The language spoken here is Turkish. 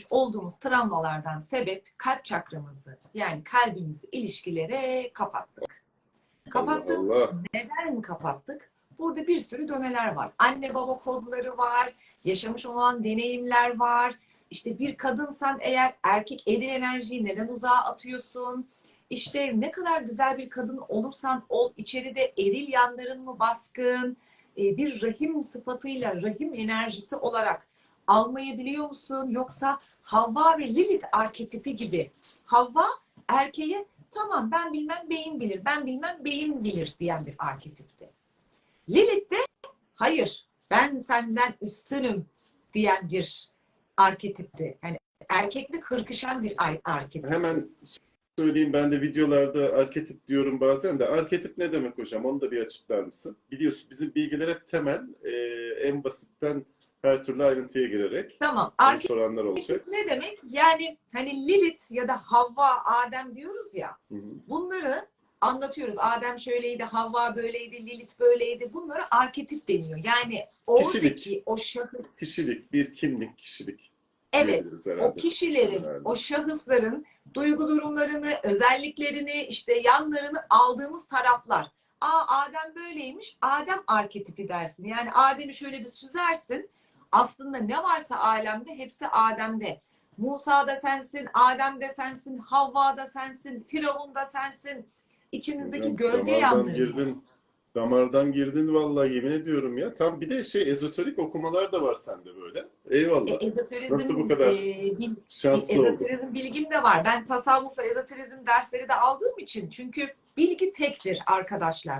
yaşamış olduğumuz travmalardan sebep kalp çakramızı yani kalbimizi ilişkilere kapattık. Kapattığımız Allah. neden kapattık? Burada bir sürü döneler var. Anne baba kodları var, yaşamış olan deneyimler var. İşte bir kadınsan eğer erkek eril enerjiyi neden uzağa atıyorsun? İşte ne kadar güzel bir kadın olursan ol, içeride eril yanların mı baskın? Ee, bir rahim sıfatıyla, rahim enerjisi olarak almayı biliyor musun? Yoksa Havva ve Lilith arketipi gibi. Havva erkeğe tamam ben bilmem beyin bilir, ben bilmem beyin bilir diyen bir arketipti. Lilith de hayır ben senden üstünüm diyen bir arketipti. Yani erkekle kırkışan bir ar- arketip. Hemen söyleyeyim ben de videolarda arketip diyorum bazen de. Arketip ne demek hocam? Onu da bir açıklar mısın? Biliyorsun bizim bilgiler hep temel. e, en basitten her türlü ayrıntıya girerek. Tamam. Arketip soranlar olacak. ne demek? Yani hani Lilith ya da Havva, Adem diyoruz ya. Hı hı. Bunları anlatıyoruz. Adem şöyleydi, Havva böyleydi, Lilith böyleydi. Bunlara arketip deniyor. Yani oradaki Kişilik. o şahıs, Kişilik, bir kimlik kişilik. evet, o kişilerin, Herhalde. o şahısların duygu durumlarını, özelliklerini, işte yanlarını aldığımız taraflar. Aa Adem böyleymiş, Adem arketipi dersin. Yani Adem'i şöyle bir süzersin. Aslında ne varsa alemde hepsi Adem'de. Musa da sensin, Adem de sensin, Havva da sensin, Firavun da sensin. İçimizdeki Hocam, gölge girdin. Damardan girdin vallahi yemin ediyorum ya. Tam bir de şey ezoterik okumalar da var sende böyle. Eyvallah. E, ezoterizm, Nasıl bu kadar e, bil- Şanslı ezoterizm bilgim de var. Ben tasavvuf ve ezoterizm dersleri de aldığım için. Çünkü bilgi tektir arkadaşlar.